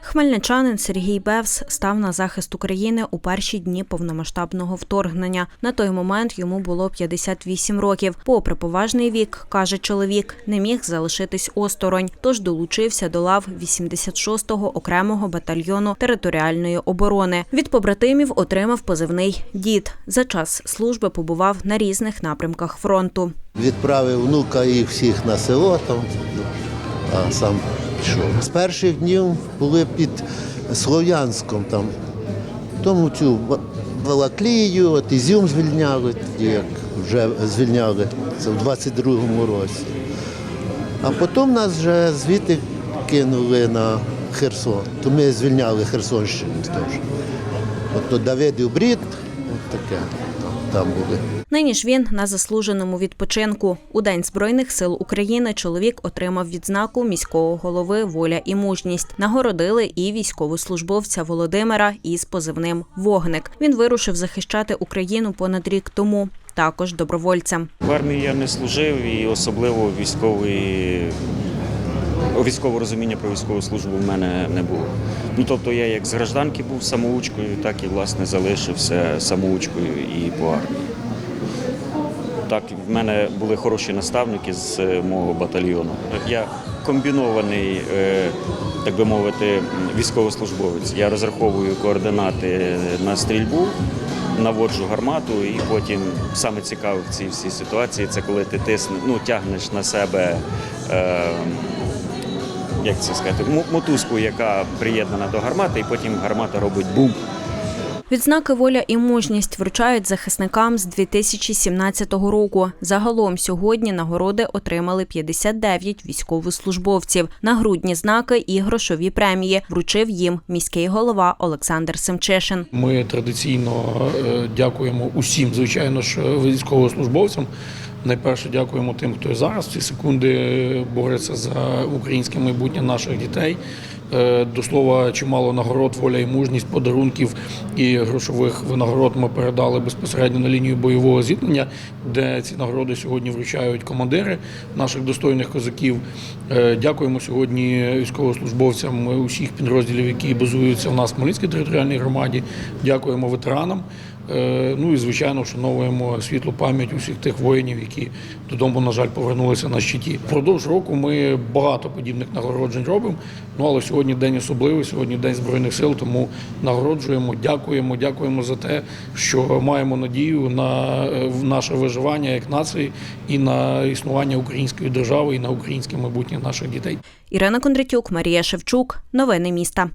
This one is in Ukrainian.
Хмельничанин Сергій Бевс став на захист України у перші дні повномасштабного вторгнення. На той момент йому було 58 років. Попри поважний вік, каже чоловік, не міг залишитись осторонь, тож долучився до лав 86-го окремого батальйону територіальної оборони. Від побратимів отримав позивний дід. За час служби побував на різних напрямках фронту. Відправив внука і всіх на село, там, а сам пішов. З перших днів були під Слов'янськом там. Тому цю Балаклію, от Ізюм звільняли, як вже звільняли, це в 22-му році. А потім нас вже звідти кинули на Херсон. То ми звільняли Херсонщину теж. От то Давидів Брід, от таке там, були. Нині ж він на заслуженому відпочинку. У День Збройних сил України чоловік отримав відзнаку міського голови Воля і мужність. Нагородили і військовослужбовця Володимира із позивним Вогник. Він вирушив захищати Україну понад рік тому. Також добровольцем. В армії я не служив і особливо військової військового розуміння про військову службу в мене не було. Ну тобто я як з гражданки був самоучкою, так і власне залишився самоучкою і по армії. Так, в мене були хороші наставники з е, мого батальйону. Я комбінований, е, так би мовити, військовослужбовець. Я розраховую координати на стрільбу, наводжу гармату, і потім саме цікаве в цій всій ситуації це коли ти тисне, ну, тягнеш на себе. Е, як це сказати, мо- мотузку, яка приєднана до гармати, і потім гармата робить бум. Відзнаки воля і мужність вручають захисникам з 2017 року. Загалом сьогодні нагороди отримали 59 військовослужбовців. Нагрудні знаки і грошові премії вручив їм міський голова Олександр Семчишин. Ми традиційно е, дякуємо усім, звичайно ж, військовослужбовцям. Найперше дякуємо тим, хто зараз в ці секунди бореться за українське майбутнє наших дітей. Е, До слова, чимало нагород, воля і мужність, подарунків і грошових винагород ми передали безпосередньо на лінію бойового зіткнення, де ці нагороди сьогодні вручають командири наших достойних козаків. Е, Дякуємо сьогодні військовослужбовцям усіх підрозділів, які базуються в нас в Хмельницькій територіальній громаді. Дякуємо ветеранам. Е, Ну і звичайно вшановуємо світлу пам'ять усіх тих воїнів, які додому, на жаль, повернулися на щиті. Впродовж року ми багато подібних нагороджень робимо. Ну але сьогодні день особливий, сьогодні день збройних сил. Тому нагороджуємо, дякуємо, дякуємо за те, що маємо надію на е, наше виживання як нації і на існування української держави і на українське майбутнє наших дітей. Ірина Кондратюк, Марія Шевчук. Новини міста.